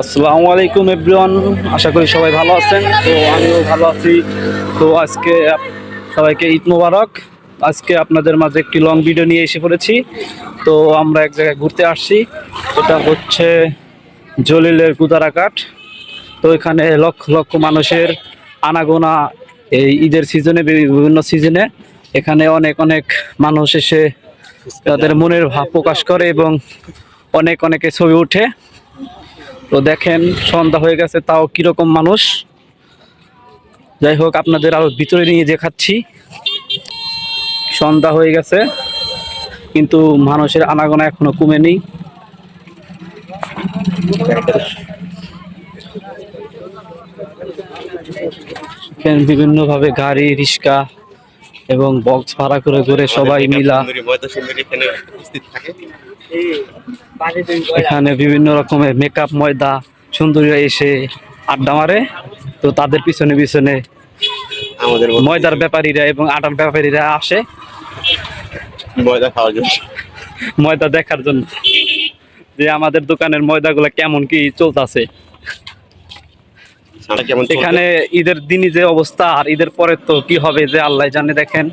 আসসালামু আলাইকুম এভরিওয়ান আশা করি সবাই ভালো আছেন। তো আমিও ভালো আছি। তো আজকে সবাইকে ঈদ মোবারক। আজকে আপনাদের মাঝে একটি লং ভিডিও নিয়ে এসে পড়েছি। তো আমরা এক জায়গায় ঘুরতে আসছি। এটা হচ্ছে জলিলের কুদারাকাট তো এখানে লক্ষ লক্ষ মানুষের আনাগোনা এই ঈদের সিজনে বিভিন্ন সিজনে এখানে অনেক অনেক মানুষ এসে তাদের মনের ভাব প্রকাশ করে এবং অনেক অনেকে ছবি ওঠে। তো দেখেন, সন্ধ্যা হয়ে গেছে, তাও কীরকম মানুষ। যাই হোক, আপনাদের আরও ভিতরে নিয়ে দেখাচ্ছি। সন্ধ্যা হয়ে গেছে, কিন্তু মানুষের আনাগোনা এখনও কমেনি। এখানে বিভিন্নভাবে গাড়ি, রিক্সা এবং বক্স ভাড়া করে করে সবাই মিলা এখানে বিভিন্ন রকমের মেকআপ ময়দা সুন্দরীরা এসে আড্ডা মারে। তো তাদের পিছনে পিছনে আমাদের ময়দার ব্যাপারীরা এবং আটার ব্যাপারীরা আসে। ময়দা খাওয়ার জন্য। ময়দা দেখার জন্য। যে আমাদের দোকানের ময়দাগুলো কেমন কি চলতেছে? এখানে ঈদের দিনই যে অবস্থা আর ঈদের পরে তো কি হবে যে আল্লাহ জানে দেখেন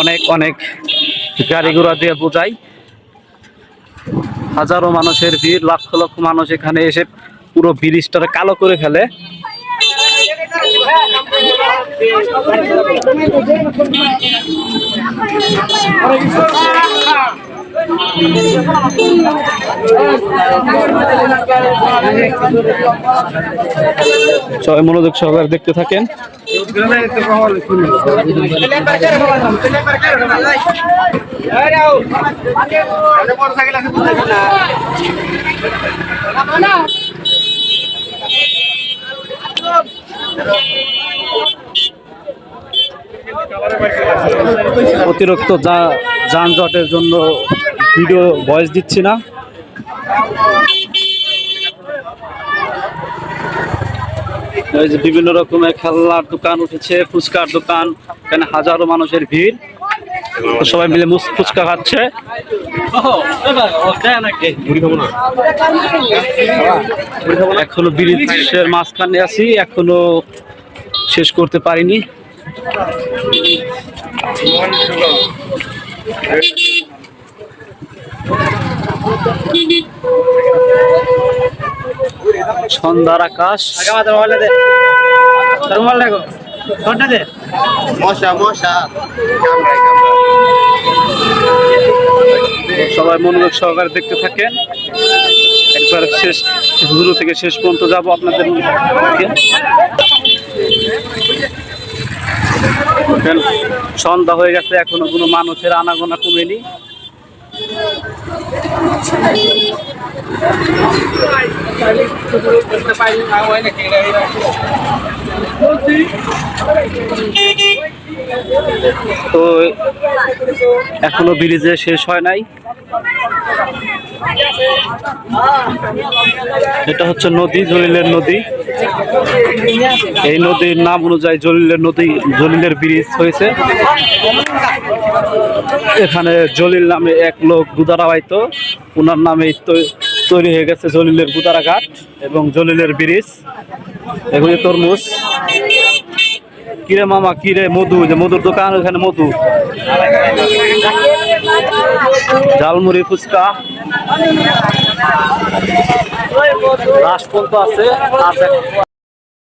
অনেক অনেক গাড়ি ঘোড়া দিয়ে বোঝাই। হাজারো মানুষের ভিড় লক্ষ লক্ষ মানুষ এখানে এসে পুরো ব্রিজটারে কালো করে ফেলে। সবাই মনোযোগ সহকারে দেখতে থাকেন। অতিরিক্ত যা- যানজটের জন্য ভিডিও ভয়েস দিচ্ছি না। বিভিন্ন রকমের খেলনার দোকান উঠেছে, ফুচকার দোকান, এখানে হাজারো মানুষের ভিড়। সবাই মিলে ফুচকা খাচ্ছে। এখনও ব্রিজের মাঝখানে আছি, এখনও শেষ করতে পারিনি। সন্ধ্যার আকাশ। সবাই মনোযোগ সহকারে দেখতে থাকেন। একবার শেষ শুরু থেকে শেষ পর্যন্ত যাব আপনাদের। সন্ধ্যা হয়ে গেছে, এখনও কোনো মানুষের আনাগোনা কমেনি। এখনও ব্রিজে শেষ হয় নাই। এটা হচ্ছে নদী, জলিলের নদী। এই নদীর নাম অনুযায়ী জলিলের নদী, জলিলের ব্রিজ হয়েছে। এখানে জলিল নামে এক লোক গুদারা হয়তো ওনার নামে তৈরি হয়ে গেছে জলিলের গুদারা ঘাট এবং জলিলের ব্রিজ। এগুলি তরমুজ। কিরে মামা, কিরে মধু? যে মধুর দোকান, ওখানে মধু। ঝালমুড়ি ফুচকা। রাস পর্যন্ত আছে আছে।